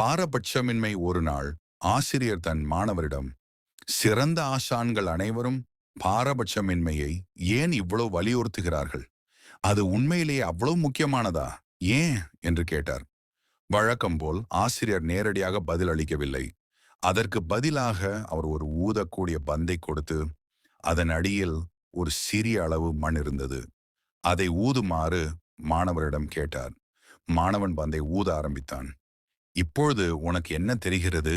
பாரபட்சமின்மை ஒரு நாள் ஆசிரியர் தன் மாணவரிடம் சிறந்த ஆசான்கள் அனைவரும் பாரபட்சமின்மையை ஏன் இவ்வளவு வலியுறுத்துகிறார்கள்? அது உண்மையிலேயே அவ்வளவு முக்கியமானதா? ஏன்? என்று கேட்டார். வழக்கம் போல் ஆசிரியர் நேரடியாக பதில் அளிக்கவில்லை. அதற்கு பதிலாக அவர் ஒரு ஊதக்கூடிய பந்தை கொடுத்து அதன் அடியில் ஒரு சிறிய அளவு மண் இருந்தது. அதை ஊதுமாறு மாணவரிடம் கேட்டார். மாணவன் பந்தை ஊத ஆரம்பித்தான். இப்பொழுது உனக்கு என்ன தெரிகிறது?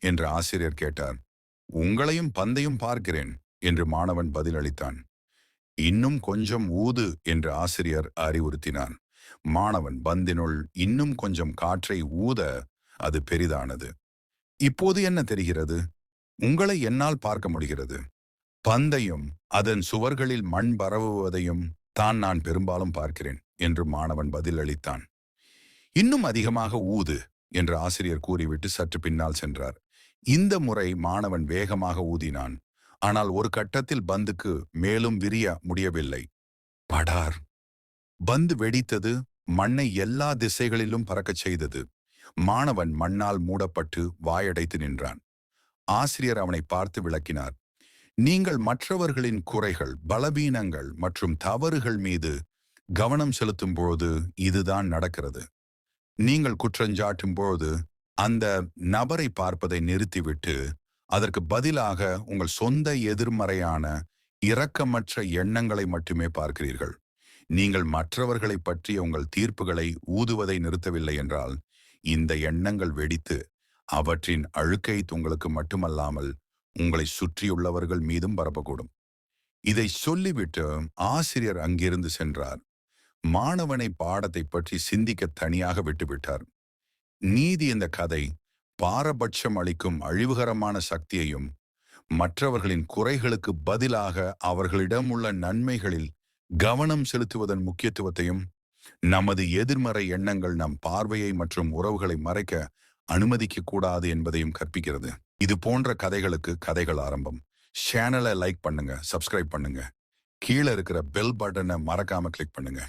என்று ஆசிரியர் கேட்டார். உங்களையும் பந்தையும் பார்க்கிறேன் என்று மாணவன் பதிலளித்தான். இன்னும் கொஞ்சம் ஊது என்று ஆசிரியர் அறிவுறுத்தினார் மாணவன் பந்தினுள் இன்னும் கொஞ்சம் காற்றை ஊத அது பெரிதானது. இப்போது என்ன தெரிகிறது? உங்களை என்னால் பார்க்க முடிகிறது. பந்தையும் அதன் சுவர்களில் மண் பரவுவதையும் தான் நான் பெரும்பாலும் பார்க்கிறேன் என்று மாணவன் பதிலளித்தான். இன்னும் அதிகமாக ஊது என்று ஆசிரியர் கூறிவிட்டு சற்று பின்னால் சென்றார். இந்த முறை மாணவன் வேகமாக ஊதினான். ஆனால் ஒரு கட்டத்தில் பந்துக்கு மேலும் விரிய முடியவில்லை. படார். பந்து வெடித்தது மண்ணை எல்லா திசைகளிலும் பறக்கச் செய்தது. மாணவன் மண்ணால் மூடப்பட்டு வாயடைத்து நின்றான். ஆசிரியர் அவனை பார்த்து விளக்கினார். நீங்கள் மற்றவர்களின் குறைகள் பலவீனங்கள் மற்றும் தவறுகள் மீது கவனம் செலுத்தும் பொழுது இதுதான் நடக்கிறது. நீங்கள் குற்றஞ்சாட்டும் போது அந்த நபரை பார்ப்பதை நிறுத்திவிட்டு அதற்கு பதிலாக உங்கள் சொந்த எதிர்மறையான இரக்கமற்ற எண்ணங்களை மட்டுமே பார்க்கிறீர்கள். நீங்கள் மற்றவர்களை பற்றிய உங்கள் தீர்ப்புகளை ஊதுவதை நிறுத்தவில்லை என்றால் இந்த எண்ணங்கள் வெடித்து அவற்றின் அழுக்கை உங்களுக்கு மட்டுமல்லாமல் உங்களை சுற்றியுள்ளவர்கள் மீதும் பரப்பக்கூடும். இதை சொல்லிவிட்டு ஆசிரியர் அங்கிருந்து சென்றார். மாணவனை பாடத்தை பற்றி சிந்திக்க தனியாக விட்டுவிட்டார். நீதி இந்த கதை பாரபட்சம் அளிக்கும் அழிவுகரமான சக்தியையும் மற்றவர்களின் குறைகளுக்கு பதிலாக அவர்களிடம் உள்ள நன்மைகளில் கவனம் செலுத்துவதன் முக்கியத்துவத்தையும் நமது எதிர்மறை எண்ணங்கள் நம் பார்வையை மற்றும் உறவுகளை மறைக்க அனுமதிக்க கூடாது என்பதையும் கற்பிக்கிறது. இது போன்ற கதைகளுக்கு கதைகள் ஆரம்பம். சேனலை லைக் பண்ணுங்க சப்ஸ்கிரைப் பண்ணுங்க. கீழே இருக்கிற பெல் பட்டனை மறக்காம கிளிக் பண்ணுங்க.